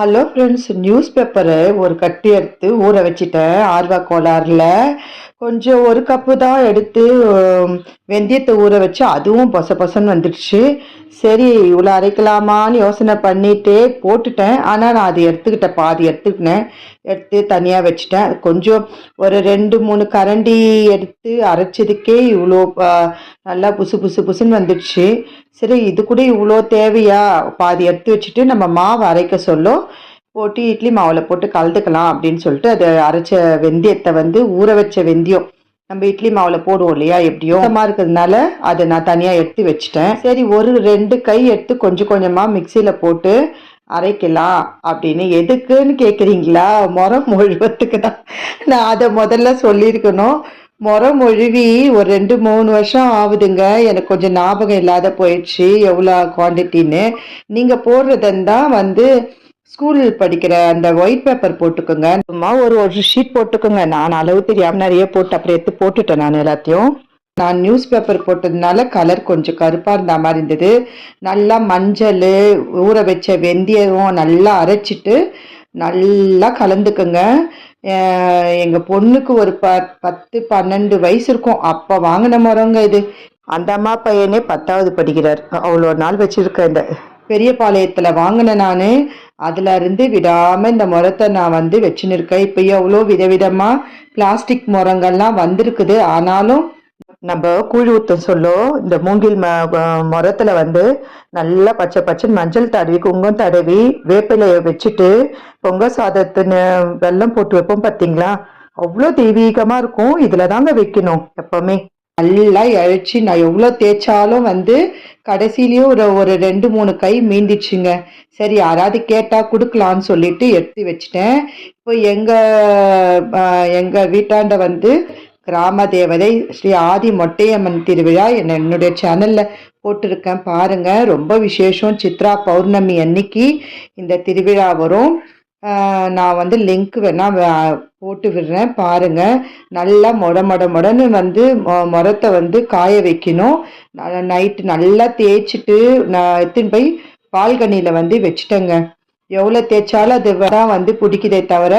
Hello friends news பேப்பரை ஒரு கட்டி எடுத்து ஊற வச்சிட்டேன். ஆர்வா கோளாறில் கொஞ்சம் ஒரு கப்பு தான் எடுத்து வெந்தயத்தை ஊற வச்சு அதுவும் பொச பொசன்னு வந்துடுச்சு. சரி இவ்வளோ அரைக்கலாமான்னு யோசனை பண்ணிட்டே போட்டுட்டேன். ஆனால் நான் அதை எடுத்துக்கிட்டேன் பாதி எடுத்துக்கினேன். எடுத்து தனியாக வச்சுட்டேன். கொஞ்சம் ஒரு ரெண்டு மூணு கரண்டி எடுத்து அரைச்சதுக்கே இவ்வளோ நல்லா புசு புசு புசுன்னு வந்துடுச்சு. சரி இது கூட இவ்வளோ தேவையா? பாதி எடுத்து வச்சுட்டு நம்ம மாவு அரைக்க சொல்லும். போட்டு இட்லி மாவில் போட்டு கலந்துக்கலாம் அப்படின்னு சொல்லிட்டு அதை அரைச்ச வெந்தயத்தை வந்து ஊற வச்ச வெந்தயம். நம்ம இட்லி மாவில் போடுவோம் இல்லையா எப்படியோ. சுத்தமாக இருக்கிறதுனால அதை நான் தனியாக எடுத்து வச்சுட்டேன். சரி ஒரு ரெண்டு கை எடுத்து கொஞ்சம் கொஞ்சமாக மிக்சியில் போட்டு அரைக்கலாம் அப்படின்னு. எதுக்குன்னு கேட்குறீங்களா முறம் மொழிவத்துக்கு தான். நான் அதை முதல்ல சொல்லியிருக்கணும். முறம் மொழிவி ஒரு ரெண்டு மூணு வருஷம் ஆகுதுங்க. எனக்கு கொஞ்சம் ஞாபகம் இல்லாத போயிடுச்சு எவ்வளோ குவான்டிட்டின்னு நீங்கள் போடுறதுன்னா வந்து ஸ்கூலில் படிக்கிற அந்த ஒயிட் பேப்பர் போட்டுக்கோங்க. சும்மா ஒரு ஒரு ஷீட் போட்டுக்கோங்க. நான் அளவு தெரியாமல் நிறைய போட்டு அப்புறம் எடுத்து போட்டுட்டேன் நான் எல்லாத்தையும். நான் நியூஸ் பேப்பர் போட்டதுனால கலர் கொஞ்சம் கருப்பாக இருந்த மாதிரி இருந்தது. நல்லா மஞ்சள் ஊற வச்ச வெந்தயம் நல்லா அரைச்சிட்டு நல்லா கலந்துக்குங்க. எங்கள் பொண்ணுக்கு ஒரு ப பத்து பன்னெண்டு வயசு இருக்கும். அப்போ வாங்கின மரங்க இது. அந்த அம்மா பையனே பத்தாவது படிக்கிறார். அவ்வளோ நாள் வச்சிருக்கேன் இந்த பெரிய பாளையத்தில் வாங்கினேன் நான். அதில் இருந்து விடாமல் இந்த முரத்தை நான் வந்து வச்சுன்னு இருக்கேன் இப்போ எவ்வளோ விதவிதமாக பிளாஸ்டிக் முரங்கள்லாம் வந்திருக்குது. ஆனாலும் நம்ம கூழ் ஊத்தம் சொல்லோ இந்த மூங்கில் ம முரத்தில் வந்து நல்லா பச்சை பச்சை மஞ்சள் தடவி குங்கம் தடவி வேப்பிலையை வச்சுட்டு பொங்கல் சாதத்துன்னு வெல்லம் போட்டு வைப்போம் பார்த்தீங்களா அவ்வளோ தெய்வீகமாக இருக்கும். இதில் தாங்க வைக்கணும் எப்போவுமே. நல்லா இழைச்சி நான் எவ்வளோ தேய்ச்சாலும் வந்து கடைசியிலயும் ஒரு ஒரு ரெண்டு மூணு கை மீந்திச்சுங்க சரி யாராவது கேட்டால் கொடுக்கலான்னு சொல்லிட்டு எடுத்து வச்சிட்டேன். இப்போ எங்கள் எங்கள் வீட்டாண்ட வந்து கிராம தேவதை ஸ்ரீ ஆதி மொட்டையம்மன் திருவிழா என்ன என்னுடைய சேனலில் போட்டிருக்கேன். பாருங்கள் ரொம்ப விசேஷம். சித்ரா பௌர்ணமி அன்னைக்கு இந்த திருவிழா வரும். நான் வந்து லிங்க் வேணால் போட்டு விடுறேன் பாருங்கள் நல்லா மொட மொட மொடன்னு வந்து மொ- வந்து காய வைக்கணும். நைட்டு நல்லா தேய்ச்சிட்டு நான் எடுத்துன்னு போய் பால்கனியில் வந்து வச்சுட்டேங்க. எவ்வளோ தேய்ச்சாலும் அது தான் வந்து பிடிக்குதே தவிர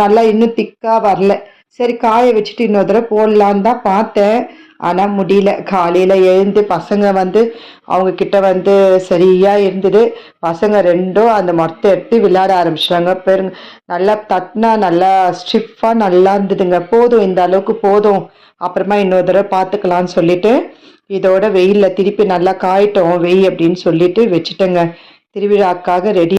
நல்லா இன்னும் திக்காக வரல. சரி காய வச்சுட்டு இன்னொரு தடவை போடலான்னு தான் பார்த்தேன். ஆனால் முடியல. காலையில் எழுந்து பசங்க வந்து அவங்க கிட்ட வந்து சரியாக இருந்தது. பசங்க ரெண்டும் அந்த மொத்த எடுத்து விளையாட ஆரம்பிச்சிட்டாங்க. பெருங்க நல்லா தட்டினா நல்லா ஸ்டிஃபாக நல்லா இருந்ததுங்க. போதும் இந்த அளவுக்கு போதும். அப்புறமா இன்னொரு தடவை பார்த்துக்கலான்னு சொல்லிட்டு இதோட வெயிலில் திருப்பி நல்லா காயிட்டோம். வெய் அப்படின்னு சொல்லிட்டு வச்சுட்டேங்க. திருவிழாக்காக ரெடி